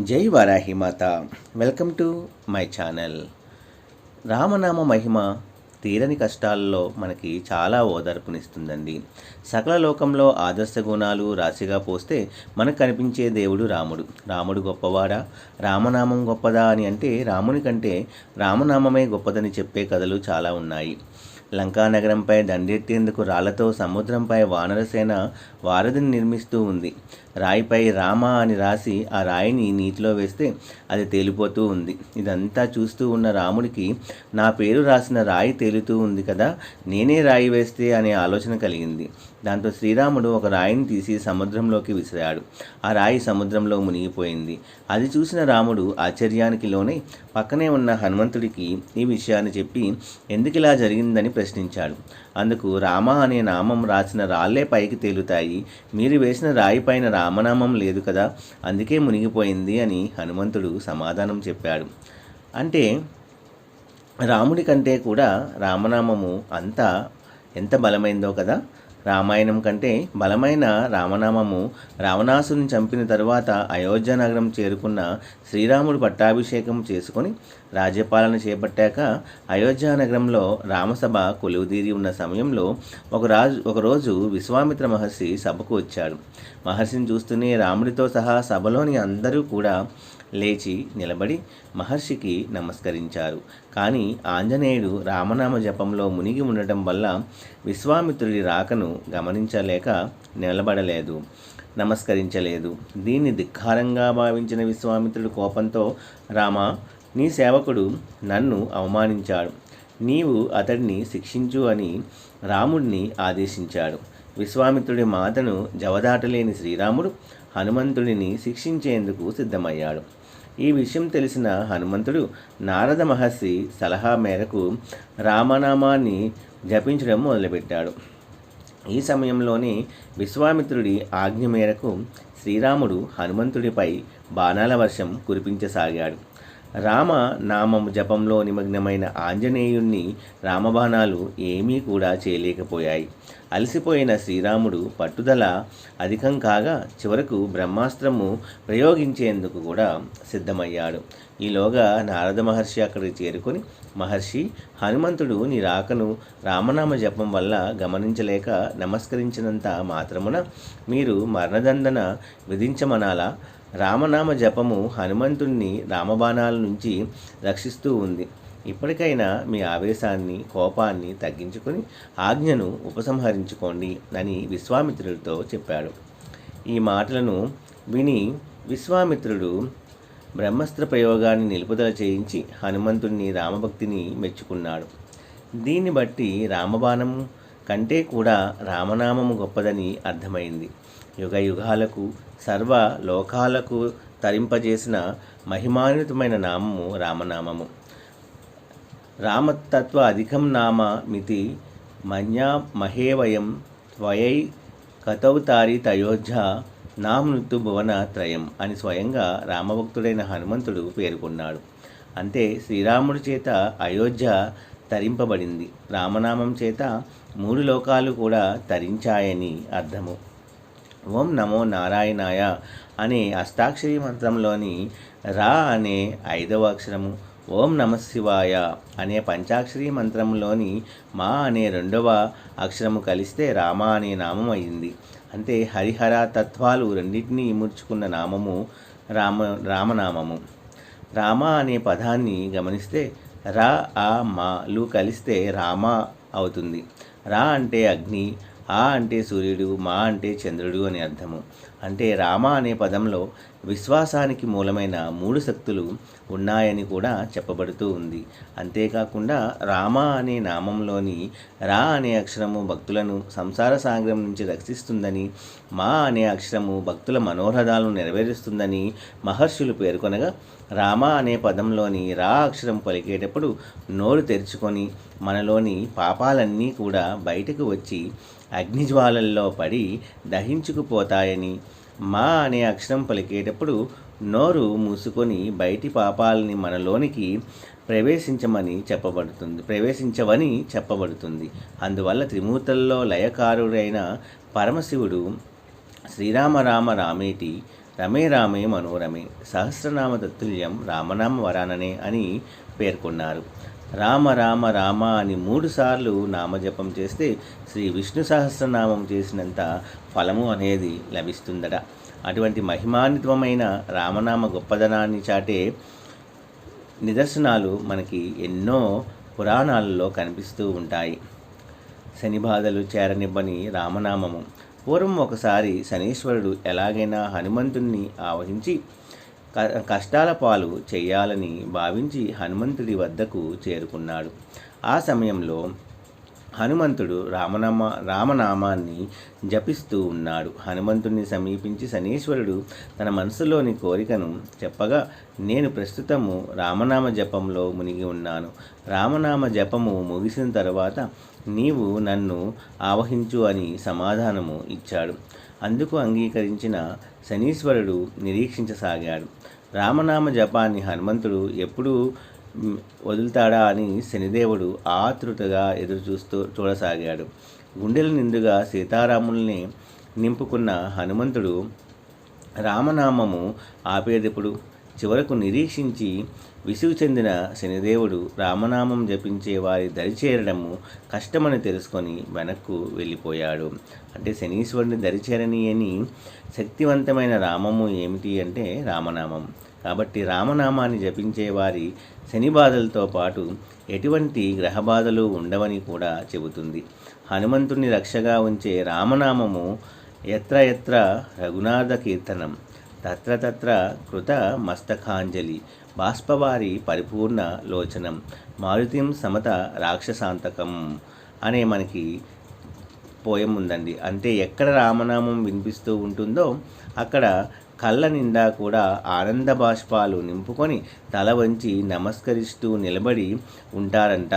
జై వారాహి మాత. Welcome to my channel. రామనామ మహిమ తీరని కష్టాల్లో మనకి చాలా ఓదార్పునిస్తుందండి. సకల లోకంలో ఆదర్శ గుణాలు రాశిగా పోస్తే మనకు కనిపించే దేవుడు రాముడు. రాముడు గొప్పవాడా? రామనామం గొప్పదా అని అంటే రాముని కంటే రామనామమే గొప్పదని చెప్పే కథలు చాలా ఉన్నాయి. లంకా నగరంపై దండెత్తేందుకు రాళ్ళతో సముద్రంపై వానరసేన వారధిని నిర్మిస్తూ ఉంది. రాయిపై రామ అని రాసి ఆ రాయిని నీటిలో వేస్తే అది తేలిపోతూ ఉంది. ఇదంతా చూస్తూ ఉన్న రాముడికి నా పేరు రాసిన రాయి తేలుతూ ఉంది కదా నేనే రాయి వేస్తే అనే ఆలోచన కలిగింది. దాంతో శ్రీరాముడు ఒక రాయిని తీసి సముద్రంలోకి విసిరాడు. ఆ రాయి సముద్రంలో మునిగిపోయింది. అది చూసిన రాముడు ఆశ్చర్యానికి లోనై పక్కనే ఉన్న హనుమంతుడికి ఈ విషయాన్ని చెప్పి ఎందుకు ఇలా జరిగిందని ప్రశ్నించాడు. అందుకు రామ అనే నామం రాసిన రాళ్ళే పైకి తేలుతాయి. మీరు వేసిన రాయి పైన రామనామం లేదు కదా అందుకే మునిగిపోయింది అని హనుమంతుడు సమాధానం చెప్పాడు. అంటే రాముడి కంటే కూడా రామనామము అంత ఎంత బలమైందో కదా రామాయణం కంటే బలమైన రామనామము రావణాసుని చంపిన తరువాత అయోధ్య నగరం చేరుకున్న శ్రీరాముడు పట్టాభిషేకం చేసుకొని రాజ్యపాలన చేపట్టాక అయోధ్య నగరంలో రామసభ కొలువుదీరి ఉన్న సమయంలో ఒక రాజు ఒకరోజు విశ్వామిత్ర మహర్షి సభకు వచ్చాడు. మహర్షిని చూస్తూనే రాముడితో సహా సభలోని అందరూ కూడా లేచి నిలబడి మహర్షికి నమస్కరించారు. కానీ ఆంజనేయుడు రామనామ జపంలో మునిగి ఉండటం వల్ల విశ్వామిత్రుడి రాకను గమనించలేక నిలబడలేదు నమస్కరించలేదు. దీన్ని ధిక్కారంగా భావించిన విశ్వామిత్రుడు కోపంతో రామ నీ సేవకుడు నన్ను అవమానించాడు. నీవు అతడిని శిక్షించు అని రాముడిని ఆదేశించాడు. విశ్వామిత్రుడి మాటను జవదాటలేని శ్రీరాముడు హనుమంతుడిని శిక్షించేందుకు సిద్ధమయ్యాడు. ఈ విషయం తెలిసిన హనుమంతుడు నారద మహర్షి సలహా మేరకు రామనామాన్ని జపించడం మొదలుపెట్టాడు. ఈ సమయంలోనే విశ్వామిత్రుడి ఆజ్ఞ మేరకు శ్రీరాముడు హనుమంతుడిపై బాణాల వర్షం కురిపించసాగాడు. రామ నామం జపంలో నిమగ్నమైన ఆంజనేయుణ్ణి రామబాణాలు ఏమీ కూడా చేయలేకపోయాయి. అలసిపోయిన శ్రీరాముడు పట్టుదల అధికం కాగా చివరకు బ్రహ్మాస్త్రము ప్రయోగించేందుకు కూడా సిద్ధమయ్యాడు. ఈలోగా నారద మహర్షి అక్కడికి చేరుకొని మహర్షి హనుమంతుడు నీ రాకను రామనామ జపం వల్ల గమనించలేక నమస్కరించినంత మాత్రమున మీరు మరణదండన విధించమనాలా? రామనామ జపము హనుమంతుణ్ణి రామబాణాల నుంచి రక్షిస్తూ ఉంది. ఇప్పటికైనా మీ ఆవేశాన్ని కోపాన్ని తగ్గించుకొని ఆజ్ఞను ఉపసంహరించుకోండి అని విశ్వామిత్రుడితో చెప్పాడు. ఈ మాటలను విని విశ్వామిత్రుడు బ్రహ్మస్త్ర ప్రయోగాన్ని నిలుపుదల చేయించి హనుమంతుణ్ణి రామభక్తిని మెచ్చుకున్నాడు. దీన్ని బట్టి రామబాణం కంటే కూడా రామనామము గొప్పదని అర్థమైంది. యుగ యుగాలకు సర్వ లోకాలకు తరింపజేసిన మహిమాన్వితమైన నామము రామనామము. రామతత్వ అధికం నామ మితి మన్యా మహేవయం త్వయై కతౌతారి తయోధ్య నా భువన త్రయం అని స్వయంగా రామభక్తుడైన హనుమంతుడు పేర్కొన్నాడు. అంటే శ్రీరాముడి చేత అయోధ్య తరింపబడింది. రామనామం చేత మూడు లోకాలు కూడా తరించాయని అర్థము. ఓం నమో నారాయణాయ అనే అష్టాక్షరి మంత్రంలోని రా అనే ఐదవ అక్షరము ఓం నమ శివాయ అనే పంచాక్షరి మంత్రంలోని మా అనే రెండవ అక్షరము కలిస్తే రామ అనే నామం అయింది. అంటే హరిహర తత్వాలు రెండింటినీ ఇముడ్చుకున్న నామము రామ రామనామము. రామ అనే పదాన్ని గమనిస్తే రా ఆ మాలు కలిస్తే రామ అవుతుంది. రా అంటే అగ్ని ఆ అంటే సూర్యుడు మా అంటే చంద్రుడు అని అర్థము. అంటే రామ అనే పదంలో విశ్వాసానికి మూలమైన మూడు శక్తులు ఉన్నాయని కూడా చెప్పబడుతూ ఉంది. అంతేకాకుండా రామ అనే నామంలోని రా అనే అక్షరము భక్తులను సంసార సాగరం నుంచి రక్షిస్తుందని మా అనే అక్షరము భక్తుల మనోరథాలను నెరవేరుస్తుందని మహర్షులు పేర్కొనగా రామ అనే పదంలోని రా అక్షరం పలికేటప్పుడు నోరు తెరుచుకొని మనలోని పాపాలన్నీ కూడా బయటకు వచ్చి అగ్నిజ్వాలల్లో పడి దహించుకుపోతాయని మా అనే అక్షరం పలికేటప్పుడు నోరు మూసుకొని బయటి పాపాలని మనలోనికి ప్రవేశించమని చెప్పబడుతుంది ప్రవేశించవని చెప్పబడుతుంది. అందువల్ల త్రిమూర్తుల్లో లయకారుడైన పరమశివుడు శ్రీరామ రామ రామేటి రమే రామే మనోరమే సహస్రనామ తత్తుల్యం రామనామ వరాననే అని పేర్కొన్నారు. రామ రామ రామ అని మూడుసార్లు నామజపం చేస్తే శ్రీ విష్ణు సహస్రనామం చేసినంత ఫలము అనేది లభిస్తుందట. అటువంటి మహిమాన్వితమైన రామనామ గొప్పదనాన్ని చాటే నిదర్శనాలు మనకి ఎన్నో పురాణాలలో కనిపిస్తూ ఉంటాయి. శని బాధలు చేరనివ్వని రామనామము. పూర్వం ఒకసారి శనీశ్వరుడు ఎలాగైనా హనుమంతుణ్ణి ఆవహించి కష్టాల పాలు చేయాలని భావించి హనుమంతుడి వద్దకు చేరుకున్నాడు. ఆ సమయంలో హనుమంతుడు రామనామ రామనామాన్ని జపిస్తూ ఉన్నాడు. హనుమంతుడిని సమీపించి శనీశ్వరుడు తన మనసులోని కోరికను చెప్పగా నేను ప్రస్తుతము రామనామ జపంలో మునిగి ఉన్నాను. రామనామ జపము ముగిసిన తర్వాత నీవు నన్ను ఆవహించు అని సమాధానము ఇచ్చాడు. అందుకు అంగీకరించిన శనీశ్వరుడు నిరీక్షించసాగాడు. రామనామ జపాన్ని హనుమంతుడు ఎప్పుడు వదులుతాడా అని శనిదేవుడు ఆతృతగా ఎదురుచూస్తూ చూడసాగాడు. గుండెల నిండుగా సీతారాముల్ని నింపుకున్న హనుమంతుడు రామనామము ఆపేదెప్పుడు? చివరకు నిరీక్షించి విసుగు చెందిన శనిదేవుడు రామనామం జపించే వారి దరిచేరడము కష్టమని తెలుసుకొని వెనక్కు వెళ్ళిపోయాడు. అంటే శనీశ్వరుని దరిచేరని అని శక్తివంతమైన రామము ఏమిటి అంటే రామనామం. కాబట్టి రామనామాన్ని జపించే వారి శని బాధలతో పాటు ఎటువంటి గ్రహ బాధలు ఉండవని కూడా చెబుతుంది. హనుమంతుని రక్షగా ఉంచే రామనామము ఎత్ర ఎత్ర రఘునాథ కీర్తనం. తత్ర తత్ర కృత మస్తకాంజలి బాష్పవారి పరిపూర్ణ లోచనం మారుతిం సమత రాక్షసాంతకం అనే మనకి పోయం ఉందండి. అంటే ఎక్కడ రామనామం వినిపిస్తూ ఉంటుందో అక్కడ కళ్ళ నిండా కూడా ఆనంద బాష్పాలు నింపుకొని తల వంచి నమస్కరిస్తూ నిలబడి ఉంటారంట.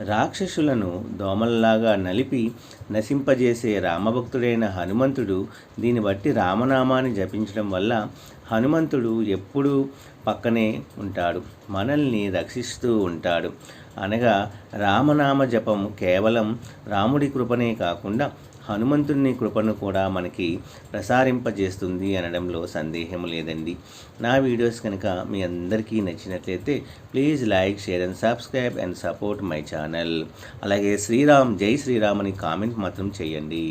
రాక్షసులను దోమల్లాగా నలిపి నశింపజేసే రామభక్తుడైన హనుమంతుడు దీన్ని బట్టి రామనామాన్ని జపించడం వల్ల హనుమంతుడు ఎప్పుడూ పక్కనే ఉంటాడు మనల్ని రక్షిస్తూ ఉంటాడు. అనగా రామనామ జపం కేవలం రాముడి కృపనే కాకుండా హనుమంతుని కృపను కూడా మనకి ప్రసారింపజేస్తుంది అనడంలో సందేహం లేదండి. నా వీడియోస్ కనుక మీ అందరికీ నచ్చినట్లయితే please like share and subscribe and support my channel. అలాగే శ్రీరామ్ జై శ్రీరామ్ అని కామెంట్ మాత్రం చేయండి.